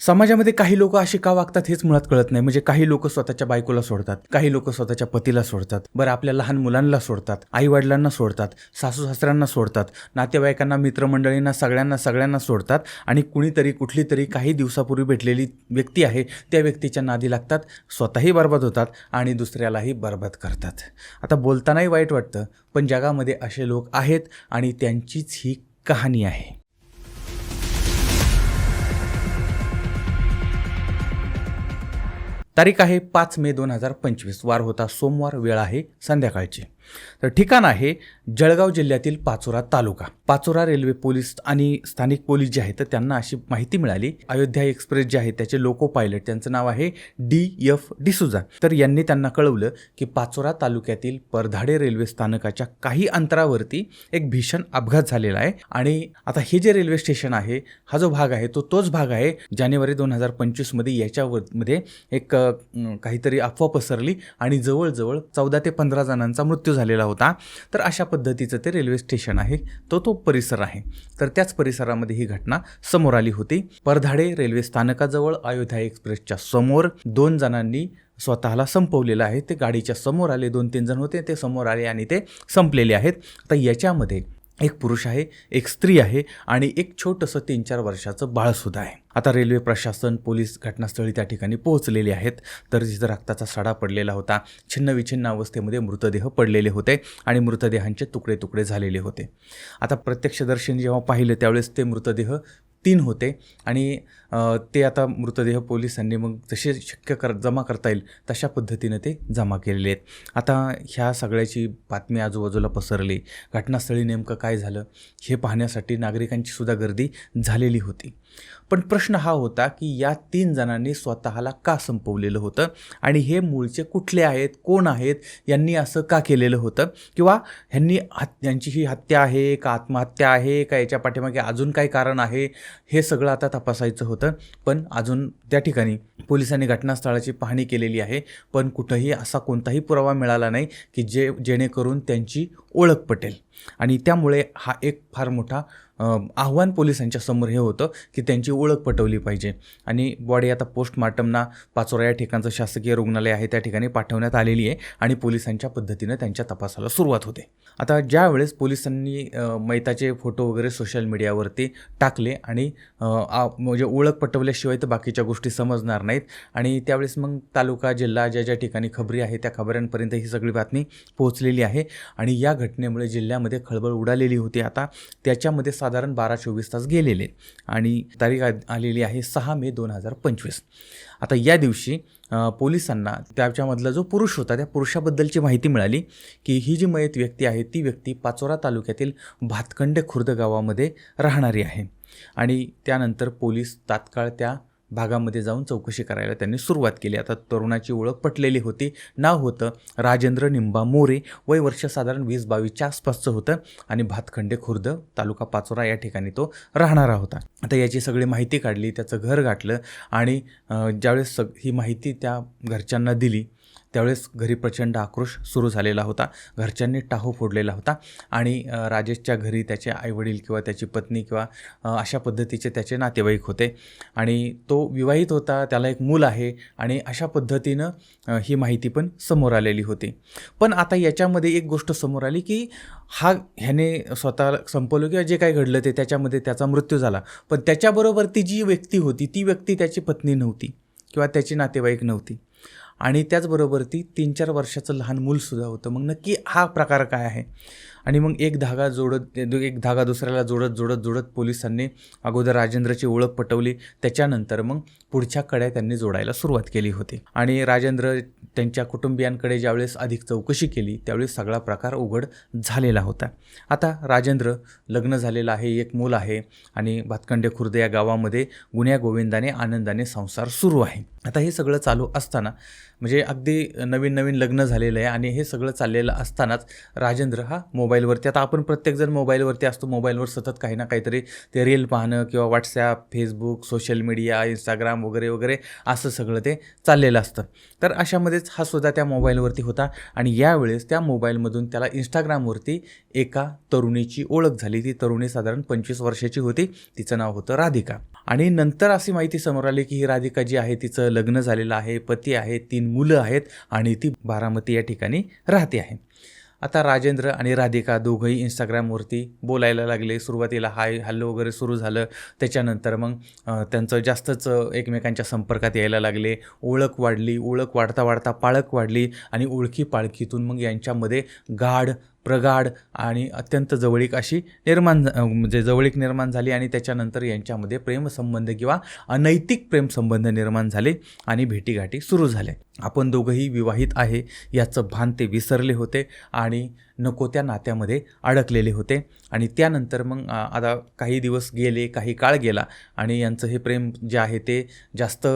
समाजामध्ये काही लोक अशी का वागतात हेच मुळात कळत नाही. म्हणजे काही लोक स्वतःच्या बायकोला सोडतात काही लोक स्वतःच्या पतीला सोडतात बरं आपल्या लहान मुलांना सोडतात आई वडिलांना सोडतात सासू सासऱ्यांना सोडतात नातेवाईकांना मित्रमंडळींना सगळ्यांना सगळ्यांना सोडतात आणि कुणीतरी कुठली तरी काही दिवसापूर्वी भेटलेली व्यक्ती आहे त्या व्यक्तीच्या नादी लागतात स्वतःही बर्बाद होतात आणि दुसऱ्यालाही बर्बाद करतात. आता बोलतानाही वाईट वाटतं पण जगामध्ये असे लोक आहेत आणि त्यांचीच ही कहाणी आहे. तारीख आहे पाच मे दोन हजार पंचवीस. वार होता सोमवार वेळ आहे संध्याकाळची. तर ठिकाण आहे जळगाव जिल्ह्यातील पाचोरा तालुका. पाचोरा रेल्वे पोलीस आणि स्थानिक पोलीस जे आहेत तर त्यांना अशी माहिती मिळाली. अयोध्या एक्सप्रेस जे आहे त्याचे लोको पायलट त्यांचं नाव आहे डी एफ डिसुजा. तर यांनी त्यांना कळवलं की पाचोरा तालुक्यातील परधाडे रेल्वे स्थानकाच्या काही अंतरावरती एक भीषण अपघात झालेला आहे. आणि आता हे जे रेल्वे स्टेशन आहे हा जो भाग आहे तो तोच भाग आहे जानेवारी दोन हजार पंचवीसमध्ये याच्यावर मध्ये एक काहीतरी अफवा पसरली आणि जवळजवळ चौदा ते पंधरा जणांचा मृत्यू झालेला होता. तर अशा पद्धतीचं ते रेल्वे स्टेशन आहे. तो तो परिसर आहे. तर त्याच परिसरामध्ये ही घटना समोर आली होती. परधाडे रेल्वे स्थानकाजवळ अयोध्या एक्सप्रेसच्या समोर दोन जणांनी स्वतःला संपवलेलं आहे. ते गाडीच्या समोर आले. दोन तीन जण होते. ते समोर आले आणि ते संपलेले आहेत. तर याच्यामध्ये एक पुरुष आहे एक स्त्री आहे आणि एक छोटंसं तीन चार वर्षाचं बाळसुद्धा आहे. आता रेल्वे प्रशासन पोलीस घटनास्थळी त्या ठिकाणी पोहोचलेले आहेत. तर जिथं रक्ताचा सडा पडलेला होता छिन्नविछिन्न अवस्थेमध्ये मृतदेह पडलेले होते आणि मृतदेहांचे तुकडे तुकडे झालेले होते. आता प्रत्यक्षदर्शींनी जेव्हा पाहिलं त्यावेळेस ते मृतदेह तीन होते. आणि ते आता मृतदेह पोलिसांनी मग जसे शक्य कर जमा करता येईल तशा पद्धतीनं ते जमा केलेले आहेत. आता ह्या सगळ्याची बातमी आजूबाजूला पसरली. घटनास्थळी नेमकं काय झालं हे पाहण्यासाठी नागरिकांची सुद्धा गर्दी झालेली होती. पण प्रश्न हा होता की या तीन जणांनी स्वतःला का संपवलेलं होतं? आणि हे मूळचे कुठले आहेत? कोण आहेत? यांनी असं का केलेलं होतं? किंवा ह्यांनी हत यांची ही हत्या आहे का? आत्महत्या आहे का? याच्या पाठीमागे अजून काय कारण आहे? हे सगळं आता तपासायचं होतं. पण अजून त्या ठिकाणी पोलिसांनी घटनास्थळाची पाहणी केलेली आहे. पण कुठंही असा कोणताही पुरावा मिळाला नाही की जे जेणेकरून त्यांची ओळख पटेल. आणि त्यामुळे हा एक फार मोठा आव्हान पोलिसांच्या समोर हे होतं की त्यांची ओळख पटवली पाहिजे. आणि बॉडी आता पोस्टमार्टमना पाचोरा या ठिकाणचं शासकीय रुग्णालय आहे त्या ठिकाणी पाठवण्यात आलेली आहे आणि पोलिसांच्या पद्धतीनं त्यांच्या तपासाला सुरुवात होते. आता ज्यावेळेस पोलिसांनी मैताचे फोटो वगैरे सोशल मीडियावरती टाकले आणि आ- म्हणजे ओळख पटवल्याशिवाय तर बाकीच्या गोष्टी समजणार नाहीत आणि त्यावेळेस मग तालुका जिल्हा ज्या ज्या ठिकाणी खबरी आहे त्या खबऱ्यांपर्यंत ही सगळी बातमी पोहोचलेली आहे आणि या घटनेमुळे जिल्ह्यामध्ये खळबळ उडालेली होती. आता त्याच्यामध्ये सा साधारण बारा चोवीस तास गेलेले आणि तारीख आ- आलेली आहे सहा मे दोन हजार पंचवीस. आता या दिवशी पोलिसांना त्याच्यामधला जो पुरुष होता त्या पुरुषाबद्दलची माहिती मिळाली की ही जी मयत व्यक्ती आहे ती व्यक्ती पाचोरा तालुक्यातील भातखंडे खुर्द गावामध्ये राहणारी आहे. आणि त्यानंतर पोलीस तात्काळ त्या भागामध्ये जाऊन चौकशी करायला त्यांनी सुरुवात केली. आता तरुणाची ओळख पटलेली होती. नाव होतं राजेंद्र निंबा मोरे. वय वर्ष साधारण वीस बावीसच्या आसपासचं होतं आणि भातखंडे खुर्द तालुका पाचोरा या ठिकाणी तो राहणारा होता. आता याची सगळी माहिती काढली त्याचं घर गाठलं आणि ज्यावेळेस सग ही माहिती त्या घरच्यांना दिली त्यावेळेस घरी प्रचंड आक्रोश सुरू झालेला होता. घरच्यांनी टाहो फोडलेला होता आणि राजेशच्या घरी त्याचे आईवडील किंवा त्याची पत्नी किंवा अशा पद्धतीचे त्याचे नातेवाईक होते. आणि तो विवाहित होता त्याला एक मूल आहे आणि अशा पद्धतीनं ही माहिती पण समोर आलेली होती. पण आता याच्यामध्ये एक गोष्ट समोर आली की हा ह्याने स्वतः संपवलं किंवा जे काही घडलं ते त्याच्यामध्ये त्याचा मृत्यू झाला. पण त्याच्याबरोबर ती जी व्यक्ती होती ती व्यक्ती त्याची पत्नी नव्हती किंवा त्याची नातेवाईक नव्हती. आणि त्याचबरोबर ती तीन चार वर्षाचं लहान मूलसुद्धा होतं. मग नक्की हा प्रकार काय आहे? आणि मग एक धागा जोडत एक धागा दुसऱ्याला जोडत जोडत जोडत पोलिसांनी अगोदर राजेंद्रची ओळख पटवली. त्याच्यानंतर मग पुढच्या कड्या त्यांनी जोडायला सुरुवात केली होती. आणि राजेंद्र त्यांच्या कुटुंबियांकडे ज्यावेळेस अधिक चौकशी केली त्यावेळेस सगळा प्रकार उघड झालेला होता. आता राजेंद्र लग्न झालेलं आहे एक मूल आहे आणि भातखंडे खुर्द या गावामध्ये गुन्ह्या गोविंदाने आनंदाने संसार सुरू आहे. आता हे सगळं चालू असताना म्हणजे अगदी नवीन नवीन लग्न झालेलं आहे आणि हे सगळं चाललेलं असतानाच राजेंद्र हा मोबाईलवरती आता आपण प्रत्येकजण मोबाईलवरती असतो मोबाईलवर सतत काही ना काहीतरी ते रील पाहणं किंवा WhatsApp Facebook social media Instagram वगैरे वगैरे असं सगळं ते चाललेलं असतं. तर अशामध्येच हा सुद्धा त्या मोबाईलवरती होता आणि यावेळेस त्या मोबाईलमधून त्याला इंस्टाग्रामवरती एका तरुणीची ओळख झाली. ती तरुणी साधारण पंचवीस वर्षाची होती. तिचं नाव होतं राधिका. आणि नंतर अशी माहिती समोर आली की ही राधिका जी आहे तिचं लग्न झालेलं आहे पती आहे तीन मुलं आहेत आणि ती बारामती या ठिकाणी राहते आहे. आता राजेंद्र आणि राधिका दोघंही इंस्टाग्रामवरती बोलायला लागले. सुरुवातीला हाय हॅलो वगैरे सुरू झालं. त्याच्यानंतर मग त्यांचं जास्तच एकमेकांच्या संपर्कात यायला लागले. ओळख वाढली. ओळख वाढता वाढता पाळख वाढली आणि ओळखी पाळखीतून मग यांच्यामध्ये गाढ प्रगाढ आणि अत्यंत जवळीक अशी निर्माण म्हणजे जवळीक निर्माण झाली आणि त्याच्यानंतर यांच्यामध्ये प्रेमसंबंध किंवा अनैतिक प्रेमसंबंध निर्माण झाले आणि भेटीगाठी सुरू झाले. आपण दोघंही विवाहित आहे याचं भान ते विसरले होते आणि नको त्या नात्यामध्ये अडकलेले होते. आणि त्यानंतर मग आता काही दिवस गेले काही काळ गेला आणि यांचं हे प्रेम जे आहे ते जास्त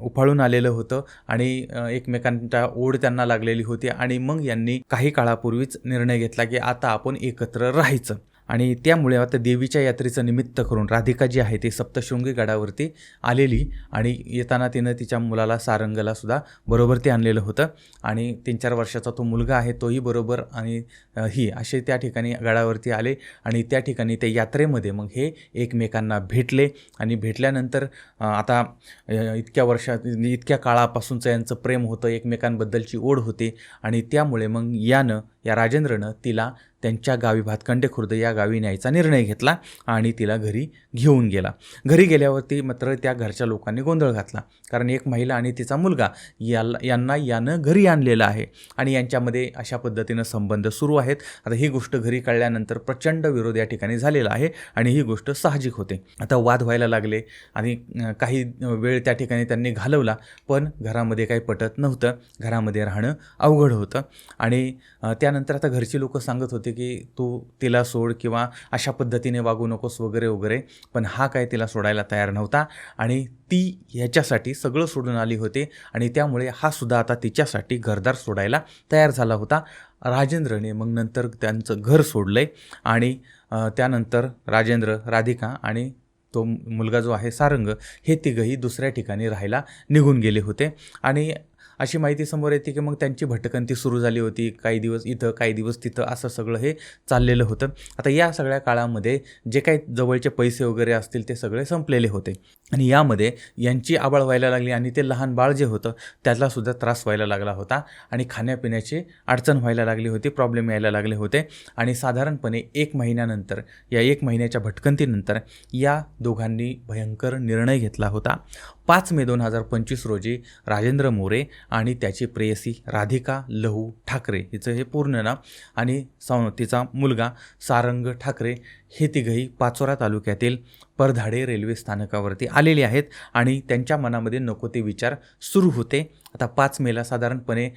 उफाळून आलेलं होतं आणि एकमेकांच्या ओढ त्यांना लागलेली होती आणि मग यांनी काही काळापूर्वीच निर्णय घेतला की आता आपण एकत्र राहायचं. आणि त्यामुळे आता देवीच्या यात्रेचं निमित्त करून राधिका जी आहे ती सप्तशृंगी गडावरती आलेली आणि येताना तिनं तिच्या मुलाला सारंगला सुद्धा बरोबर ते आणलेलं होतं. आणि तीन चार वर्षाचा तो मुलगा आहे तोही बरोबर आणि ही असे त्या ठिकाणी गडावरती आले आणि त्या ठिकाणी त्या यात्रेमध्ये मग हे एकमेकांना भेटले आणि भेटल्यानंतर आता इतक्या वर्षात इतक्या काळापासूनचं यांचं प्रेम होतं एकमेकांबद्दलची ओढ होती आणि त्यामुळे मग यानं या राजेंद्रनं तिला त्यांच्या गावी भातखंडे खुर्द या गावी न्यायचा निर्णय घेतला आणि तिला घरी घेऊन गेला. घरी गेल्यावरती मात्र त्या घरच्या लोकांनी गोंधळ घातला. कारण एक महिला आणि तिचा मुलगा याला यांना यानं घरी आणलेलं आहे आणि यांच्यामध्ये अशा पद्धतीनं संबंध सुरू आहेत. आता ही गोष्ट घरी कळल्यानंतर प्रचंड विरोध या ठिकाणी झालेला आहे आणि ही गोष्ट साहजिक होते. आता वाद व्हायला लागले आणि काही वेळ त्या ठिकाणी त्यांनी घालवला पण घरामध्ये काही पटत नव्हतं. घरामध्ये राहणं अवघड होतं आणि त्या त्यानंतर आता घरची लोक सांगत होते की तू तिला सोड किंवा अशा पद्धतीने वागू नकोस वगैरे वगैरे. पण हा काय तिला सोडायला तयार नव्हता आणि ती ह्याच्यासाठी सगळं सोडून आली होती आणि त्यामुळे हा सुद्धा आता तिच्यासाठी घरदार सोडायला तयार झाला होता. राजेंद्रने मग नंतर त्यांचं घर सोडलं आहे आणि त्यानंतर राजेंद्र राधिका आणि तो मुलगा जो आहे सारंग हे तिघंही दुसऱ्या ठिकाणी राहायला निघून गेले होते. आणि अशी माहिती समोर येते की मग त्यांची भटकंती सुरू झाली होती. काही दिवस इथं काही दिवस तिथं असं सगळं हे चाललेलं होतं. आता या सगळ्या काळामध्ये जे काही जवळचे पैसे वगैरे असतील ते सगळे संपलेले होते. आणि यामध्ये यांची आबाळ व्हायला लागली आणि ते लहान बाळ जे होतं त्याला सुद्धा त्रास व्हायला लागला होता आणि खाण्यापिण्याची अडचण व्हायला लागली होती प्रॉब्लेम यायला लागले होते. आणि साधारणपणे एक महिन्यानंतर या एक महिन्याच्या भटकंतीनंतर या दोघांनी भयंकर निर्णय घेतला होता. पाच मे दोन हजार पंचवीस रोजी राजेंद्र मोरे आणि त्याची प्रेयसी राधिका लहू ठाकरे हिचं हे पूर्ण नाव आणि सौ तिचा मुलगा सारंग ठाकरे हे तिघही पाचोरा तालुक्यातील परधाडे रेल्वे स्थानकावरती आलेले आहेत आणि त्यांच्या मनामध्ये नको ते विचार सुरू होते. आता पाच मेला साधारणपणे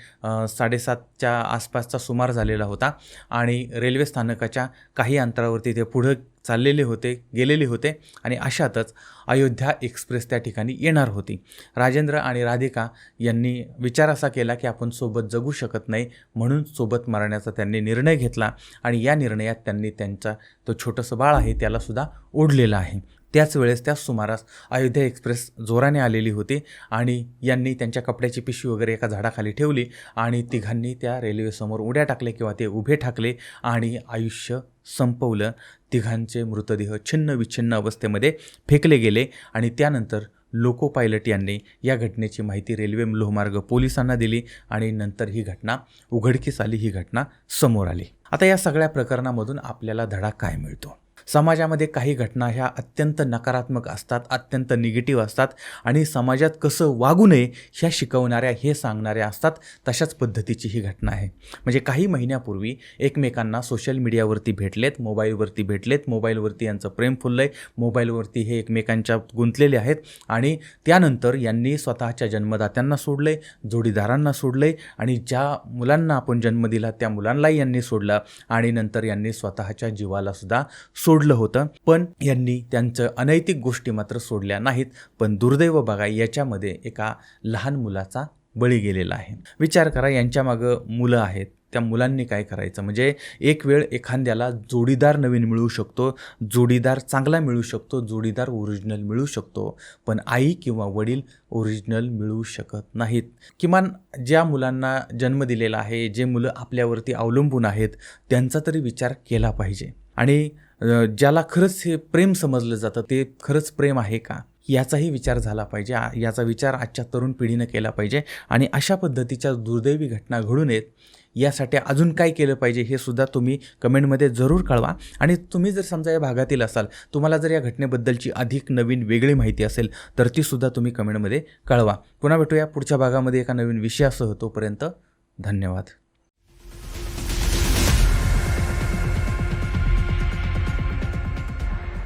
साडेसातच्या आसपासचा सुमार झालेला होता आणि रेल्वे स्थानकाच्या काही अंतरावरती ते पुढं चाललेले होते गेलेले होते आणि अशातच अयोध्या एक्सप्रेस त्या ठिकाणी येणार होती. राजेंद्र आणि राधिका यांनी विचार असा केला की आपण सोबत जगू शकत नाही म्हणून सोबत मरण्याचा त्यांनी निर्णय घेतला आणि या निर्णयात त्यांनी त्यांचा तो छोटंसं बाळ आहे त्यालासुद्धा ओढलेलं आहे. त्याच वेळेस त्याच सुमारास अयोध्या एक्सप्रेस जोराने आलेली होती आणि यांनी त्यांच्या कपड्याची पिशवी वगैरे एका झाडाखाली ठेवली आणि तिघांनी त्या रेल्वेसमोर उड्या टाकल्या किंवा ते उभे ठाकले आणि आयुष्य संपवलं. तिघांचे मृतदेह छिन्न विच्छिन्न अवस्थेमध्ये फेकले गेले आणि त्यानंतर लोको पायलट यांनी या घटनेची माहिती रेल्वे लोहमार्ग पोलिसांना दिली आणि नंतर ही घटना उघडकीस आली ही घटना समोर आली. आता या सगळ्या प्रकरणामधून आपल्याला धडा काय मिळतो? समाजामध्ये काही घटना ह्या अत्यंत नकारात्मक असतात अत्यंत निगेटिव्ह असतात आणि समाजात कसं वागू नये ह्या शिकवणाऱ्या हे सांगणाऱ्या असतात तशाच पद्धतीची ही घटना आहे. म्हणजे काही महिन्यापूर्वी एकमेकांना सोशल मीडियावरती भेटलेत मोबाईलवरती भेटलेत मोबाईलवरती यांचं प्रेम फुललं आहे मोबाईलवरती हे एकमेकांच्या गुंतलेले आहेत आणि त्यानंतर यांनी स्वतःच्या जन्मदात्यांना सोडलं आहे जोडीदारांना सोडलं आहे आणि ज्या मुलांना आपण जन्म दिला त्या मुलांनाही यांनी सोडलं आणि नंतर यांनी स्वतःच्या जीवालासुद्धा सो सोडलं होतं. पण यांनी त्यांचं अनैतिक गोष्टी मात्र सोडल्या नाहीत. पण दुर्दैव बघा याच्यामध्ये एका लहान मुलाचा बळी गेलेला आहे. विचार करा यांच्या मागं मुलं आहेत. त्या मुलांनी काय करायचं? म्हणजे एक वेळ एखाद्याला जोडीदार नवीन मिळू शकतो जोडीदार चांगला मिळू शकतो जोडीदार ओरिजिनल मिळू शकतो. पण आई किंवा वडील ओरिजिनल मिळू शकत नाहीत. किमान ज्या मुलांना जन्म दिलेला आहे जे मुलं आपल्यावरती अवलंबून आहेत त्यांचा तरी विचार केला पाहिजे. आणि ज्याला खरंच हे प्रेम समजलं जातं ते खरंच प्रेम आहे का? याचाही विचार झाला पाहिजे. याचा विचार आजच्या तरुण पिढीनं केला पाहिजे आणि अशा पद्धतीच्या दुर्दैवी घटना घडू नयेत यासाठी अजून काय केलं पाहिजे हे सुद्धा तुम्ही कमेंटमध्ये जरूर कळवा. आणि तुम्ही जर समजा या भागातील असाल तुम्हाला जर या घटनेबद्दलची अधिक नवीन वेगळी माहिती असेल तर ती सुद्धा तुम्ही कमेंटमध्ये कळवा. पुन्हा भेटूया पुढच्या भागामध्ये एका नवीन विषयासह तोपर्यंत धन्यवाद.